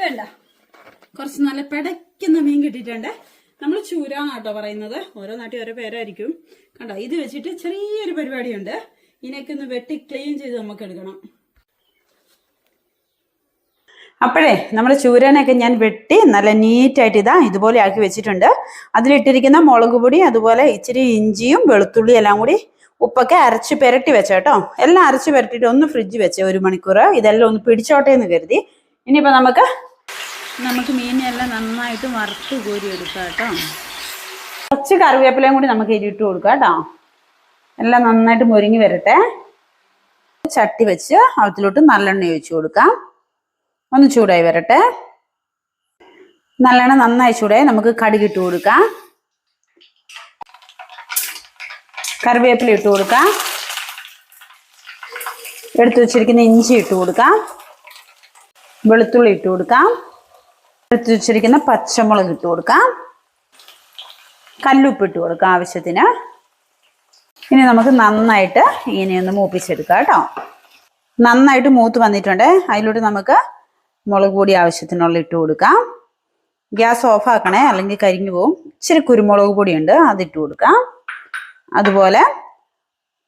വേണ്ട. കുറച്ച് നല്ല പിടയ്ക്കുന്ന മീൻ കിട്ടിയിട്ടുണ്ട്. നമ്മൾ ചൂരാന്നാട്ടോ പറയുന്നത്. ഓരോ നാട്ടിൽ ഓരോ പേരായിരിക്കും. കണ്ടോ ഇത് വെച്ചിട്ട് ചെറിയൊരു പരിപാടിയുണ്ട്. ഇതിനൊക്കെ ഒന്ന് വെട്ടി ക്ലീൻ ചെയ്ത് നമുക്ക് എടുക്കണം. അപ്പോഴേ നമ്മൾ ചൂരനൊക്കെ ഞാൻ വെട്ടി നല്ല നീറ്റായിട്ട് ഇതാ ഇതുപോലെ ആക്കി വെച്ചിട്ടുണ്ട്. അതിലിട്ടിരിക്കുന്ന മുളക് പൊടി അതുപോലെ ഇച്ചിരി ഇഞ്ചിയും വെളുത്തുള്ളി എല്ലാം കൂടി ഉപ്പൊക്കെ അരച്ച് പെരട്ടി വെച്ച കേട്ടോ. എല്ലാം അരച്ച് പെരട്ടിയിട്ട് ഒന്ന് ഫ്രിഡ്ജ് വെച്ച് ഒരു മണിക്കൂർ ഇതെല്ലാം ഒന്ന് പിടിച്ചോട്ടെ എന്ന് കരുതി. ഇനിയിപ്പോൾ നമുക്ക് നമുക്ക് മീനെല്ലാം നന്നായിട്ട് വറുത്ത് കോരി എടുക്കാം കേട്ടോ. കുറച്ച് കറിവേപ്പിലയും കൂടി നമുക്ക് ഇരിട്ട് കൊടുക്കാം കേട്ടോ. എല്ലാം നന്നായിട്ട് മുരിങ്ങി വരട്ടെ. ചട്ടി വെച്ച് അതിലോട്ട് നല്ലെണ്ണ ഒഴിച്ചു കൊടുക്കാം. ഒന്ന് ചൂടായി വരട്ടെ. നല്ലെണ്ണ നന്നായി ചൂടായി നമുക്ക് കടുകിട്ട് കൊടുക്കാം. കറിവേപ്പില ഇട്ട് കൊടുക്കാം. എടുത്തു വെച്ചിരിക്കുന്ന ഇഞ്ചി ഇട്ട് കൊടുക്കാം. വെളുത്തുള്ളി ഇട്ട് കൊടുക്കാം. എടുത്തു വെച്ചിരിക്കുന്ന പച്ചമുളക് ഇട്ട് കൊടുക്കാം. കല്ലുപ്പ് ഇട്ട് കൊടുക്കാം ആവശ്യത്തിന്. ഇനി നമുക്ക് നന്നായിട്ട് ഇങ്ങനെ ഒന്ന് മൂപ്പിച്ചെടുക്കാം കേട്ടോ. നന്നായിട്ട് മൂത്ത് വന്നിട്ടുണ്ട്. അതിലൂടെ നമുക്ക് മുളക് പൊടി ആവശ്യത്തിനുള്ള ഇട്ട് കൊടുക്കാം. ഗ്യാസ് ഓഫ് ആക്കണേ അല്ലെങ്കിൽ കരിഞ്ഞു പോവും. ഇച്ചിരി കുരുമുളക് പൊടിയുണ്ട് അതിട്ട് കൊടുക്കാം. അതുപോലെ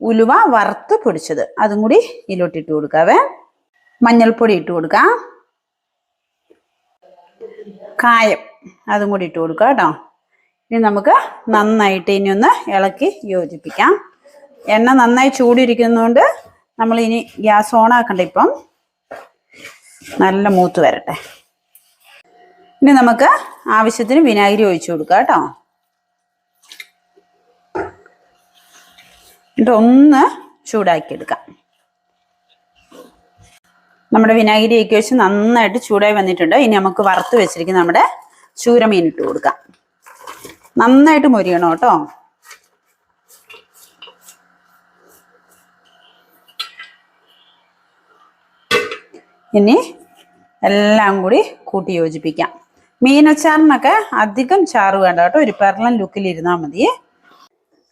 ഉലുവ വറുത്ത് പൊടിച്ചത് അതും കൂടി ഇതിലോട്ട് ഇട്ട് കൊടുക്കാവേ. മഞ്ഞൾപ്പൊടി ഇട്ട് കൊടുക്കാം. കായം അതും കൂടി ഇട്ട് കൊടുക്കുക കേട്ടോ. ഇനി നമുക്ക് നന്നായിട്ട് ഇനി ഒന്ന് ഇളക്കി യോജിപ്പിക്കാം. എണ്ണ നന്നായി ചൂടിയിരിക്കുന്നതുകൊണ്ട് നമ്മൾ ഇനി ഗ്യാസ് ഓൺ ആക്കണ്ട ഇപ്പം. നല്ല മൂത്ത് വരട്ടെ. ഇനി നമുക്ക് ആവശ്യത്തിന് വിനാഗിരി ഒഴിച്ചു കൊടുക്കുക കേട്ടോ. എന്നിട്ട് ഒന്ന് ചൂടാക്കി എടുക്കാം. നമ്മുടെ വിനാഗിരി വെച്ച് നന്നായിട്ട് ചൂടായി വന്നിട്ടുണ്ട്. ഇനി നമുക്ക് വറുത്ത് വെച്ചിരിക്കുന്ന നമ്മുടെ ചൂരമീൻ ഇട്ട് കൊടുക്കാം. നന്നായിട്ട് മൊരിയണം കേട്ടോ. ഇനി എല്ലാം കൂടി കൂട്ടി യോജിപ്പിക്കാം. മീനച്ചാറിനൊക്കെ അധികം ചാറ് വേണ്ട കേട്ടോ. ഒരു പെർലൻ ലുക്കിൽ ഇരുന്നാൽ മതി.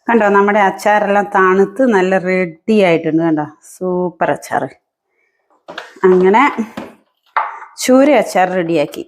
കണ്ടോ നമ്മുടെ അച്ചാറെല്ലാം തണുത്ത് നല്ല റെഡി ആയിട്ടുണ്ട് കണ്ടോ. സൂപ്പർ അച്ചാർ അങ്ങനെ ചൂര അച്ചാർ റെഡിയാക്കി